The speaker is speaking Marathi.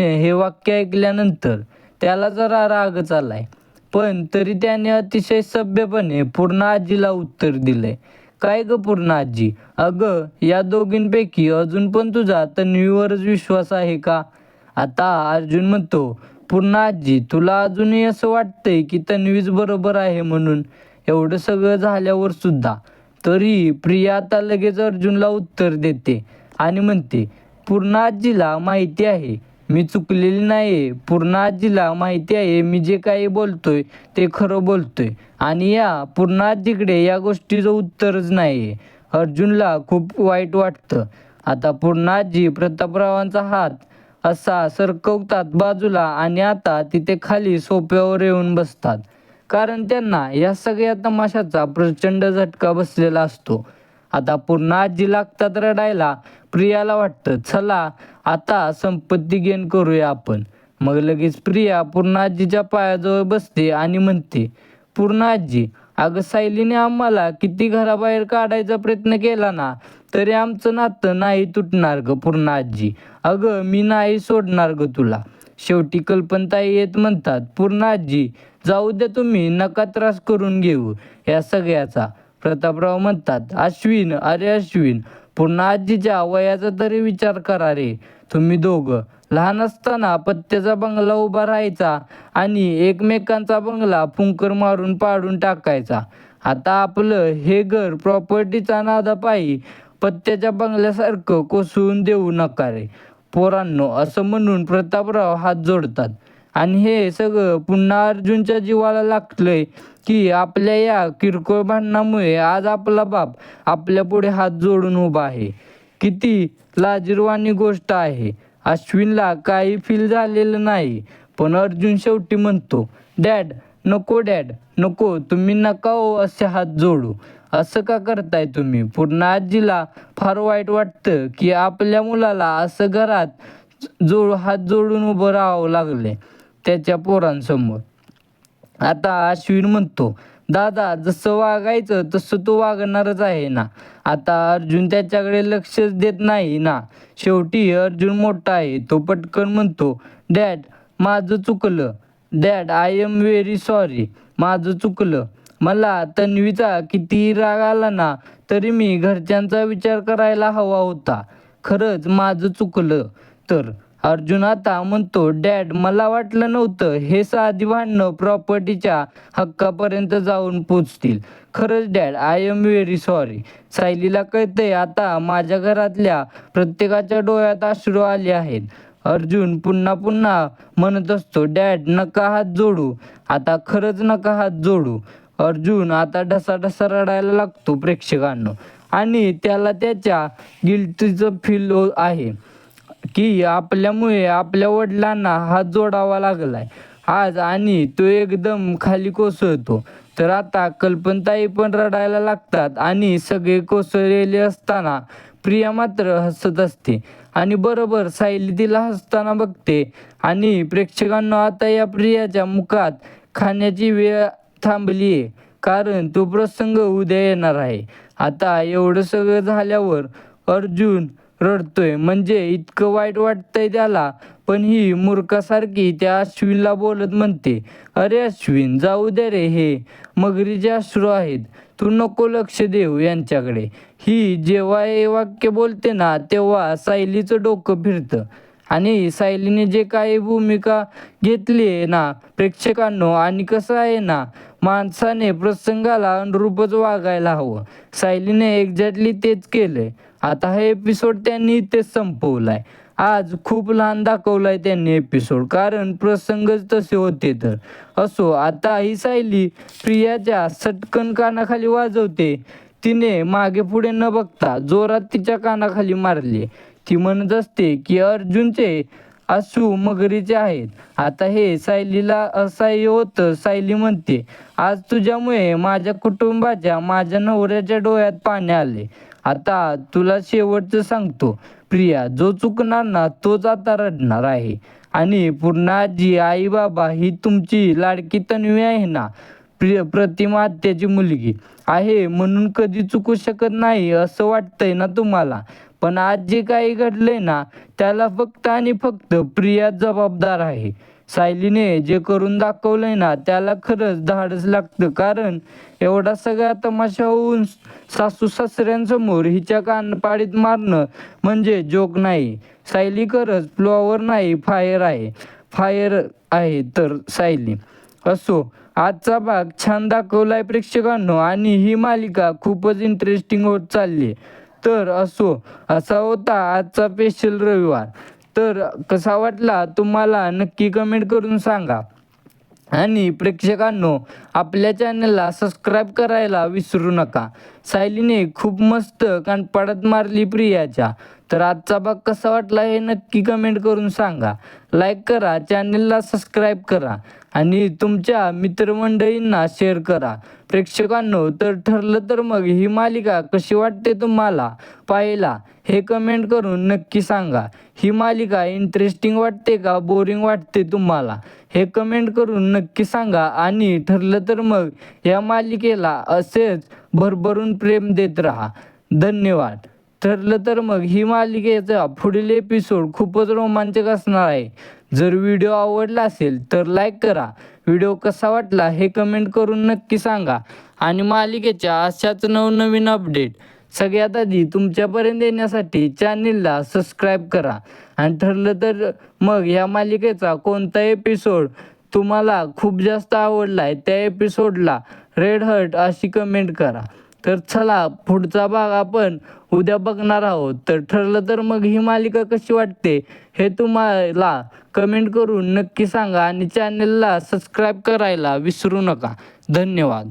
हे वाक्य ऐकल्यानंतर त्याला जरा रागच आलाय पण तरी त्याने अतिशय सभ्यपणे पूर्ण आजीला उत्तर दिलंय. काय ग पूर्ण आजी? अगं या दोघींपैकी अजून पण तुझा तन्वीवरच विश्वास आहे का? आता अर्जुन म्हणतो पूर्ण आजी तुला अजूनही असं वाटतंय की तन्वीच बरोबर आहे म्हणून? एवढं सगळं झाल्यावर सुद्धा. तरी प्रिया आता लगेच अर्जुनला उत्तर देते आणि म्हणते पूर्ण आजीला माहिती आहे मी चुकलेली नाही पूर्ण आजीला माहिती आहे मी जे काही बोलतोय ते खरं बोलतोय. आणि या पूर्ण आजीकडे या गोष्टीचं उत्तरच नाही अर्जुनला खूप वाईट वाटतं. आता पूर्ण आजी प्रतापरावांचा हात असा सरकवतात बाजूला आणि आता तिथे खाली सोप्यावर येऊन बसतात. कारण त्यांना या सगळ्या तमाशाचा प्रचंड झटका बसलेला असतो. आता पूर्ण आजी लागतात रडायला. प्रियाला वाटतं चला आता संपत्ती गेन करूया आपण. मग लगेच प्रिया पूर्ण आजीच्या पायाजवळ बसते आणि म्हणते पूर्ण आजी अगं सायलीने आम्हाला किती घराबाहेर काढायचा प्रयत्न केला ना तरी आमचं नातं नाही तुटणार ग पूर्ण आजी. अगं मी नाही सोडणार ग तुला. शेवटी कल्पनताई येत म्हणतात पूर्ण आजी जाऊ द्या तुम्ही नका त्रास करून घेऊ या सगळ्याचा. प्रतापराव म्हणतात अश्विन अरे अश्विन पुन्हा आजीच्या वयाचा तरी विचार करा रे. तुम्ही दोघं लहान असताना पत्त्याचा बंगला उभा राहायचा आणि एकमेकांचा बंगला फुंकर मारून पाडून टाकायचा. आता आपलं हे घर प्रॉपर्टीचा नादापायी पत्त्याच्या बंगल्यासारखं कोसळून देऊ नका रे. पोरांनो असं म्हणून प्रतापराव हात जोडतात. आणि हे सगळं पुन्हा अर्जुनच्या जीवाला लागलंय की आपल्या या किरकोळ भांडणामुळे आज आपला बाप आपल्या पुढे हात जोडून उभा आहे. किती लाजीरवाणी गोष्ट आहे. अश्विनला काही फील झालेलं नाही पण अर्जुन शेवटी म्हणतो डॅड नको डॅड नको तुम्ही नका हो असे हात जोडू. असं का करताय तुम्ही? पूर्ण आजीला फार वाईट वाटतं की आपल्या मुलाला असं घरात जोड हात जोडून उभं राहावं लागले त्याच्या पोरांसमोर. आता अश्विन म्हणतो दादा जसं वागायचं तसं तो वागणारच आहे ना. आता अर्जुन त्याच्याकडे लक्षच देत नाही ना. शेवटी अर्जुन मोठा आहे. तो पटकन म्हणतो डॅड माझं चुकलं. Dad I am very sorry. माझं चुकलं. मला तन्वीचा कितीही राग आला ना तरी मी घरच्यांचा विचार करायला हवा होता. खरंच माझं चुकलं. तर अर्जुन आता म्हणतो डॅड मला वाटलं नव्हतं हे साधी भांडणं प्रॉपर्टीच्या हक्कापर्यंत जाऊन पोचतील. खरंच dad I am very sorry सायलीला कळतंय आता माझ्या घरातल्या प्रत्येकाच्या डोळ्यात अश्रू आले आहेत. अर्जुन पुन्हा पुन्हा म्हणत असतो डॅड नका हात जोडू. आता खरंच नका हात जोडू. अर्जुन आता ढसा ढसा रडायला लागतो प्रेक्षकांना. आणि त्याला त्याच्या गिल्टीचं फील हो- आहे. की आपल्यामुळे आपल्या वडिलांना हात जोडावा लागलाय. आज आणि तो एकदम खाली कोसळतो. तर आता कल्पनताई पण रडायला लागतात आणि सगळे कोसळलेले असताना प्रिया मात्र हसत असते. आणि बरोबर सायली तिला हसताना बघते. आणि प्रेक्षकांना आता या प्रियाच्या मुखात खाण्याची वेळ थांबली आहे कारण तो प्रसंग उद्या येणार आहे. आता एवढं सगळं झाल्यावर अर्जुन रडतोय. म्हणजे इतकं वाईट वाटतंय त्याला. पण ही मूर्खासारखी त्या अश्विनला बोलत म्हणते अरे अश्विन जाऊ दे रे हे. मगरीचे अश्रू आहेत तू नको लक्ष देऊ यांच्याकडे. ही जेव्हा हे वाक्य बोलते ना तेव्हा सायलीचं डोकं फिरतं. आणि सायलीने जे काही भूमिका घेतली आहे ना प्रेक्षकांनो आणि कसं आहे ना माणसाने प्रसंगाला अनुरूपच वागायला हवं. सायलीने एक्झॅक्टली तेच केलंय. आता हा एपिसोड त्यांनी इथेच संपवलाय. आज खूप लहान दाखवलाय त्यांनी एपिसोड कारण प्रसंगच तसे होते तर. असो आता ही सायली प्रियाच्या सटकन कानाखाली वाजवते. तिने मागे पुढे न बघता जोरात तिच्या कानाखाली मारले. ती म्हणत असते की अर्जुनचे असू मगरीचे आहेत. आता हे सायलीला असह्य होतं सायली म्हणते. आज तुझ्यामुळे माझ्या कुटुंबाच्या माझ्या नवऱ्याच्या डोळ्यात पाणी आले. आता तुला शेवटचं सांगतो. प्रिया जो चुकणार ना तोच आता रडणार आहे. आणि पूर्ण आजी आई बाबा ही तुमची लाडकी तन्वी आहे ना? प्रिय प्रतिमा त्याची मुलगी आहे म्हणून कधी चुकू शकत नाही असं वाटतंय ना तुम्हाला? पण आज जे काही घडलंय ना त्याला फक्त आणि फक्त प्रिया जबाबदार आहे. सायलीने जे करून दाखवलंय ना त्याला खरंच धाडस लागतं. कारण एवढा सगळा तमाशा होऊन सासू सासऱ्यांसमोर हिच्या कानपाडीत मारणं म्हणजे जोक नाही. सायली खरंच फ्लॉवर नाही फायर आहे. फायर आहे तर सायली. असो आजचा भाग छान दाखवलाय प्रेक्षकांनो आणि ही मालिका खूपच इंटरेस्टिंग होत चालली. तर असो असा होता आजचा स्पेशल रविवार. तर कसा वाटला तुम्हाला? नक्की कमेंट करून सांगा. आणि प्रेक्षकांनो आपल्या चॅनलला सबस्क्राईब करायला विसरू नका. सायलीने खूप मस्त कानपाडात मारली प्रियाच्या. तर आजचा भाग कसा वाटला हे नक्की कमेंट करून सांगा. लाईक करा चॅनलला सबस्क्राईब करा. आणि तुमच्या मित्रमंडळींना शेअर करा. प्रेक्षकांनो तर ठरलं तर मग ही मालिका कशी वाटते तुम्हाला? पाहिला. हे कमेंट करून नक्की सांगा. ही मालिका इंटरेस्टिंग वाटते का? बोरिंग वाटते तुम्हाला? हे कमेंट करून नक्की सांगा. आणि ठरलं तर मग या मालिकेला असेच भरभरून प्रेम देत राहा. धन्यवाद. ठरलं तर मग ही मालिकेचा पुढील एपिसोड खूपच रोमांचक असणार आहे. जर व्हिडिओ आवडला असेल तर लाईक करा. व्हिडिओ कसा वाटला हे कमेंट करून नक्की सांगा. आणि मालिकेच्या अशाच नवनवीन अपडेट सगळ्यात आधी तुमच्यापर्यंत येण्यासाठी चॅनेलला सबस्क्राईब करा. आणि ठरलं तर मग या मालिकेचा कोणता एपिसोड तुम्हाला खूप जास्त आवडला आहे त्या एपिसोडला रेड हर्ट अशी कमेंट करा. तर चला पुढचा भाग आपण उद्या बघणार आहोत. तर ठरलं तर मग ही मालिका कशी वाटते हे तुम्हाला कमेंट करून नक्की सांगा आणि चॅनलला सबस्क्राईब करायला विसरू नका. धन्यवाद.